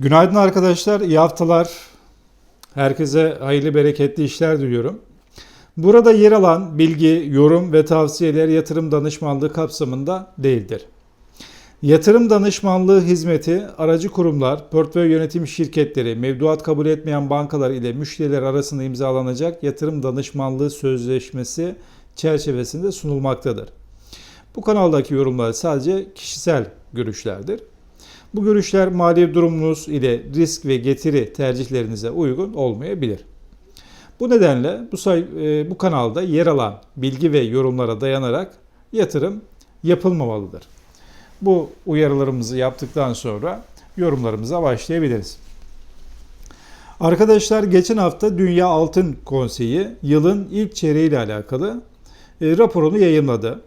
Günaydın arkadaşlar, iyi haftalar. Herkese hayırlı bereketli işler diliyorum. Burada yer alan bilgi, yorum ve tavsiyeler yatırım danışmanlığı kapsamında değildir. Yatırım danışmanlığı hizmeti aracı kurumlar, portföy yönetim şirketleri, mevduat kabul etmeyen bankalar ile müşteriler arasında imzalanacak yatırım danışmanlığı sözleşmesi çerçevesinde sunulmaktadır. Bu kanaldaki yorumlar sadece kişisel görüşlerdir. Bu görüşler mali durumunuz ile risk ve getiri tercihlerinize uygun olmayabilir. Bu nedenle bu, say- e, bu kanalda yer alan bilgi ve yorumlara dayanarak yatırım yapılmamalıdır. Bu uyarılarımızı yaptıktan sonra yorumlarımıza başlayabiliriz. Arkadaşlar geçen hafta Dünya Altın Konseyi yılın ilk çeyreği ile alakalı e, raporunu yayınladı.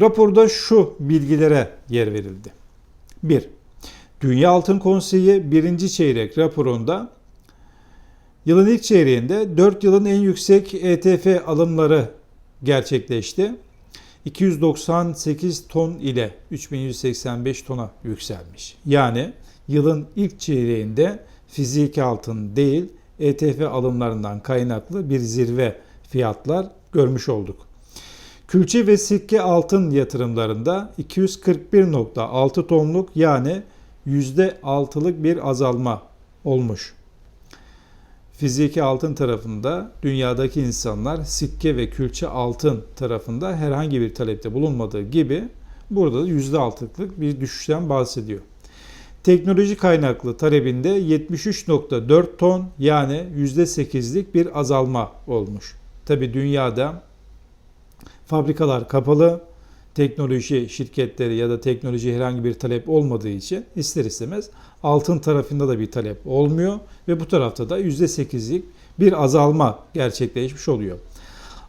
Raporda şu bilgilere yer verildi. 1. Dünya Altın Konseyi birinci çeyrek raporunda yılın ilk çeyreğinde 4 yılın en yüksek ETF alımları gerçekleşti. 298 ton ile 3185 tona yükselmiş. Yani yılın ilk çeyreğinde fiziki altın değil ETF alımlarından kaynaklı bir zirve fiyatlar görmüş olduk. Külçe ve sikke altın yatırımlarında 241.6 tonluk yani %6'lık bir azalma olmuş. Fiziki altın tarafında dünyadaki insanlar sikke ve külçe altın tarafında herhangi bir talepte bulunmadığı gibi burada da %6'lık bir düşüşten bahsediyor. Teknoloji kaynaklı talebinde 73.4 ton yani %8'lik bir azalma olmuş. Tabi dünyada fabrikalar kapalı, teknoloji şirketleri ya da teknoloji herhangi bir talep olmadığı için ister istemez altın tarafında da bir talep olmuyor ve bu tarafta da %8'lik bir azalma gerçekleşmiş oluyor.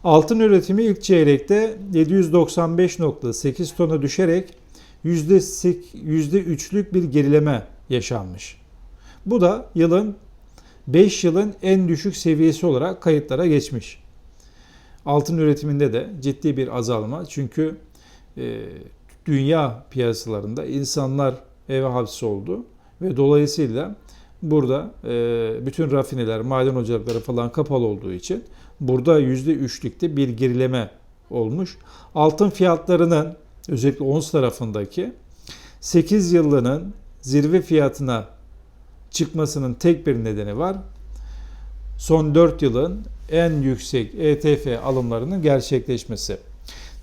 Altın üretimi ilk çeyrekte 795.8 tona düşerek %3'lük bir gerileme yaşanmış. Bu da yılın 5 yılın en düşük seviyesi olarak kayıtlara geçmiş. Altın üretiminde de ciddi bir azalma çünkü e, dünya piyasalarında insanlar eve hapsoldu ve dolayısıyla burada e, bütün rafineler, maden ocakları falan kapalı olduğu için burada %3'lükte bir gerileme olmuş. Altın fiyatlarının özellikle ons tarafındaki 8 yıllının zirve fiyatına çıkmasının tek bir nedeni var. Son 4 yılın en yüksek ETF alımlarının gerçekleşmesi.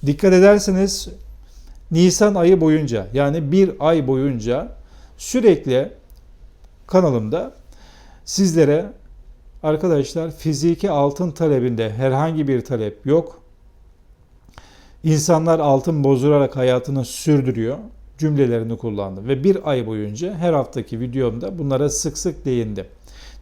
Dikkat ederseniz Nisan ayı boyunca yani bir ay boyunca sürekli kanalımda sizlere arkadaşlar fiziki altın talebinde herhangi bir talep yok. İnsanlar altın bozdurarak hayatını sürdürüyor cümlelerini kullandım ve bir ay boyunca her haftaki videomda bunlara sık sık değindim.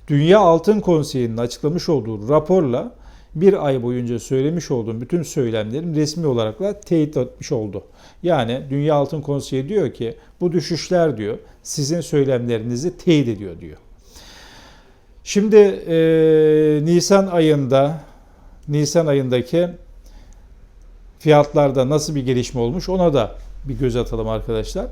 Dünya Altın Konseyi'nin açıklamış olduğu raporla bir ay boyunca söylemiş olduğum bütün söylemlerim resmi olarak da teyit etmiş oldu. Yani Dünya Altın Konseyi diyor ki bu düşüşler diyor sizin söylemlerinizi teyit ediyor diyor. Şimdi e, Nisan ayında Nisan ayındaki fiyatlarda nasıl bir gelişme olmuş ona da bir göz atalım arkadaşlar.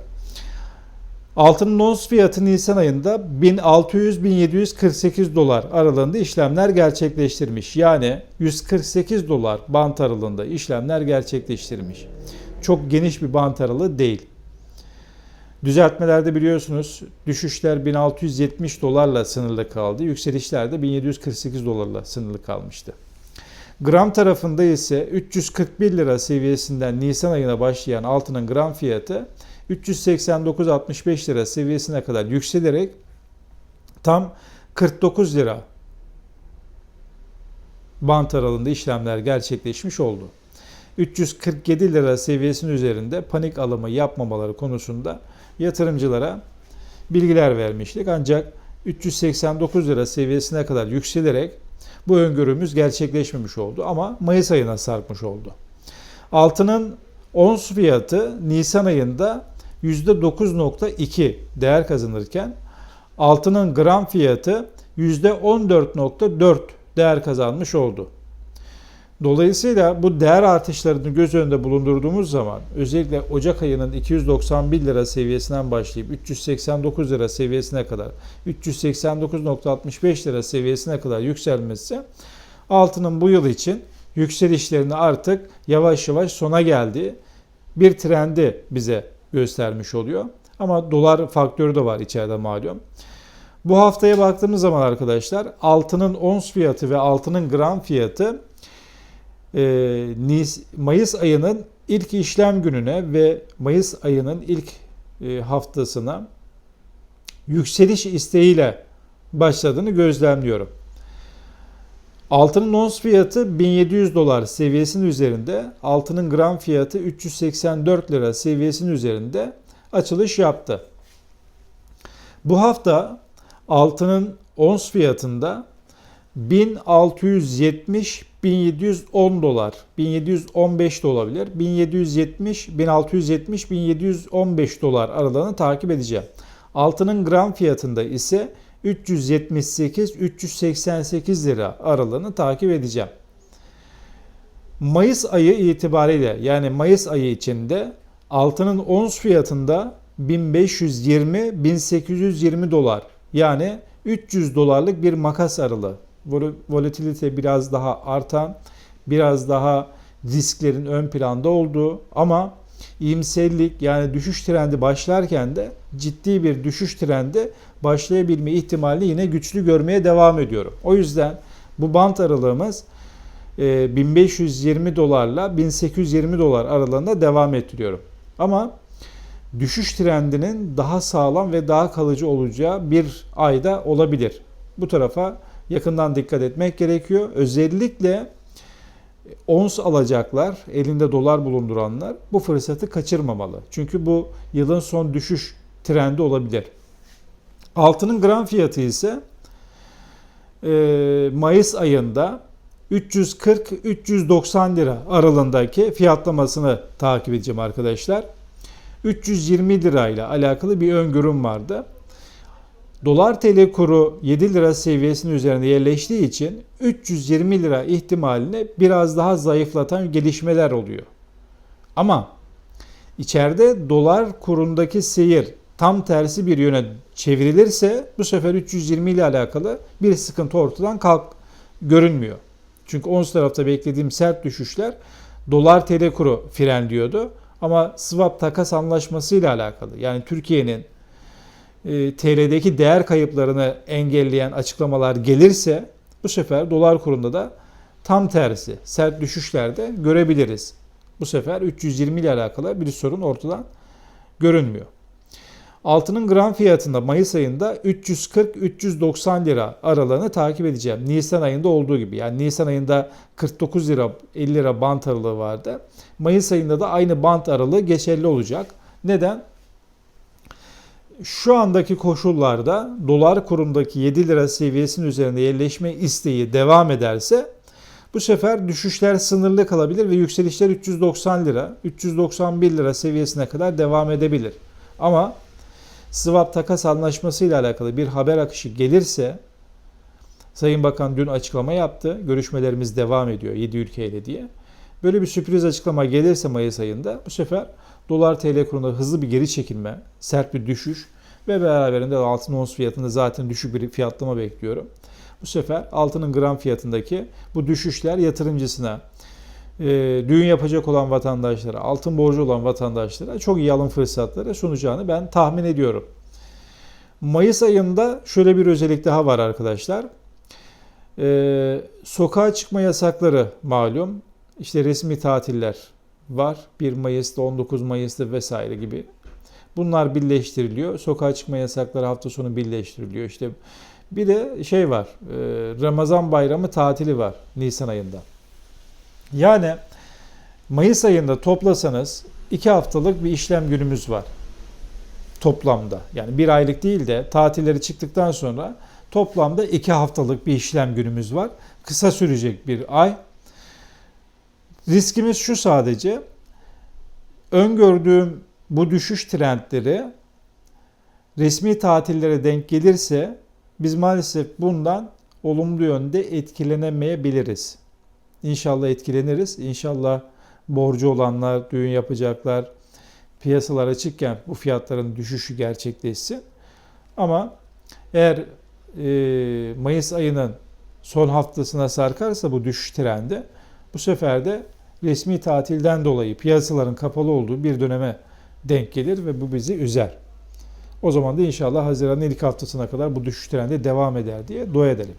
Altının ons fiyatı Nisan ayında 1600-1748 dolar aralığında işlemler gerçekleştirmiş. Yani 148 dolar bant aralığında işlemler gerçekleştirmiş. Çok geniş bir bant aralığı değil. Düzeltmelerde biliyorsunuz düşüşler 1670 dolarla sınırlı kaldı. Yükselişler de 1748 dolarla sınırlı kalmıştı. Gram tarafında ise 341 lira seviyesinden Nisan ayına başlayan altının gram fiyatı 389.65 lira seviyesine kadar yükselerek tam 49 lira bant aralığında işlemler gerçekleşmiş oldu. 347 lira seviyesinin üzerinde panik alımı yapmamaları konusunda yatırımcılara bilgiler vermiştik. Ancak 389 lira seviyesine kadar yükselerek bu öngörümüz gerçekleşmemiş oldu ama Mayıs ayına sarkmış oldu. Altının ons fiyatı Nisan ayında %9.2 değer kazanırken altının gram fiyatı %14.4 değer kazanmış oldu. Dolayısıyla bu değer artışlarını göz önünde bulundurduğumuz zaman özellikle Ocak ayının 291 lira seviyesinden başlayıp 389 lira seviyesine kadar 389.65 lira seviyesine kadar yükselmesi altının bu yıl için yükselişlerini artık yavaş yavaş sona geldi. Bir trendi bize göstermiş oluyor. Ama dolar faktörü de var içeride malum. Bu haftaya baktığımız zaman arkadaşlar altının ons fiyatı ve altının gram fiyatı e, Mayıs ayının ilk işlem gününe ve Mayıs ayının ilk e, haftasına yükseliş isteğiyle başladığını gözlemliyorum. Altının ons fiyatı 1700 dolar seviyesinin üzerinde, altının gram fiyatı 384 lira seviyesinin üzerinde açılış yaptı. Bu hafta altının ons fiyatında 1670 1710 dolar, 1715 de olabilir. 1770, 1670, 1715 dolar aralığını takip edeceğim. Altının gram fiyatında ise 378-388 lira aralığını takip edeceğim. Mayıs ayı itibariyle yani Mayıs ayı içinde altının ons fiyatında 1520-1820 dolar yani 300 dolarlık bir makas aralığı. Volatilite biraz daha artan, biraz daha risklerin ön planda olduğu ama iyimserlik yani düşüş trendi başlarken de ciddi bir düşüş trendi başlayabilme ihtimali yine güçlü görmeye devam ediyorum. O yüzden bu bant aralığımız 1520 dolarla 1820 dolar aralığında devam ettiriyorum. Ama düşüş trendinin daha sağlam ve daha kalıcı olacağı bir ayda olabilir. Bu tarafa yakından dikkat etmek gerekiyor. Özellikle ons alacaklar, elinde dolar bulunduranlar bu fırsatı kaçırmamalı. Çünkü bu yılın son düşüş trendi olabilir. Altının gram fiyatı ise e, Mayıs ayında 340-390 lira aralığındaki fiyatlamasını takip edeceğim arkadaşlar. 320 lirayla alakalı bir öngörüm vardı. Dolar TL kuru 7 lira seviyesinin üzerinde yerleştiği için 320 lira ihtimalini biraz daha zayıflatan gelişmeler oluyor. Ama içeride dolar kurundaki seyir tam tersi bir yöne çevrilirse bu sefer 320 ile alakalı bir sıkıntı ortadan kalk görünmüyor. Çünkü ons tarafta beklediğim sert düşüşler dolar TL kuru frenliyordu. Ama swap takas anlaşması ile alakalı yani Türkiye'nin e, TL'deki değer kayıplarını engelleyen açıklamalar gelirse bu sefer dolar kurunda da tam tersi sert düşüşlerde görebiliriz. Bu sefer 320 ile alakalı bir sorun ortadan görünmüyor. Altının gram fiyatında Mayıs ayında 340-390 lira aralığını takip edeceğim. Nisan ayında olduğu gibi. Yani Nisan ayında 49 lira 50 lira bant aralığı vardı. Mayıs ayında da aynı bant aralığı geçerli olacak. Neden? Şu andaki koşullarda dolar kurundaki 7 lira seviyesinin üzerinde yerleşme isteği devam ederse bu sefer düşüşler sınırlı kalabilir ve yükselişler 390 lira, 391 lira seviyesine kadar devam edebilir. Ama swap takas anlaşması ile alakalı bir haber akışı gelirse Sayın Bakan dün açıklama yaptı. Görüşmelerimiz devam ediyor 7 ülkeyle diye. Böyle bir sürpriz açıklama gelirse Mayıs ayında bu sefer dolar TL kurunda hızlı bir geri çekilme, sert bir düşüş ve beraberinde altın ons fiyatında zaten düşük bir fiyatlama bekliyorum. Bu sefer altının gram fiyatındaki bu düşüşler yatırımcısına, e, düğün yapacak olan vatandaşlara, altın borcu olan vatandaşlara çok iyi alım fırsatları sunacağını ben tahmin ediyorum. Mayıs ayında şöyle bir özellik daha var arkadaşlar. Ee, sokağa çıkma yasakları malum. İşte resmi tatiller var. 1 Mayıs'ta, 19 Mayıs'ta vesaire gibi. Bunlar birleştiriliyor. Sokağa çıkma yasakları hafta sonu birleştiriliyor. İşte bir de şey var. E, Ramazan bayramı tatili var Nisan ayında. Yani Mayıs ayında toplasanız 2 haftalık bir işlem günümüz var. Toplamda. Yani bir aylık değil de tatilleri çıktıktan sonra toplamda 2 haftalık bir işlem günümüz var. Kısa sürecek bir ay. Riskimiz şu sadece. Öngördüğüm bu düşüş trendleri resmi tatillere denk gelirse biz maalesef bundan olumlu yönde etkilenemeyebiliriz. İnşallah etkileniriz. İnşallah borcu olanlar, düğün yapacaklar, piyasalar açıkken bu fiyatların düşüşü gerçekleşsin. Ama eğer e, Mayıs ayının son haftasına sarkarsa bu düşüş trendi bu sefer de resmi tatilden dolayı piyasaların kapalı olduğu bir döneme denk gelir ve bu bizi üzer. O zaman da inşallah Haziran'ın ilk haftasına kadar bu düşüş trendi devam eder diye dua edelim.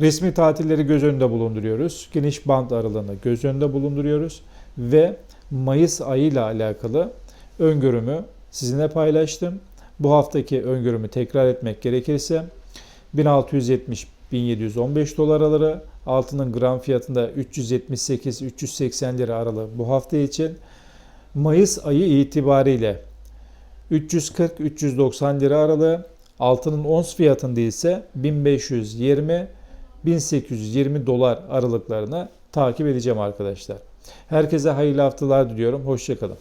Resmi tatilleri göz önünde bulunduruyoruz. Geniş band aralığını göz önünde bulunduruyoruz ve Mayıs ayı ile alakalı öngörümü sizinle paylaştım. Bu haftaki öngörümü tekrar etmek gerekirse 1670-1715 dolar aralığı, altının gram fiyatında 378-380 lira aralığı bu hafta için Mayıs ayı itibariyle 340-390 lira aralığı, altının ons fiyatında ise 1520-1820 dolar aralıklarına takip edeceğim arkadaşlar. Herkese hayırlı haftalar diliyorum. Hoşçakalın.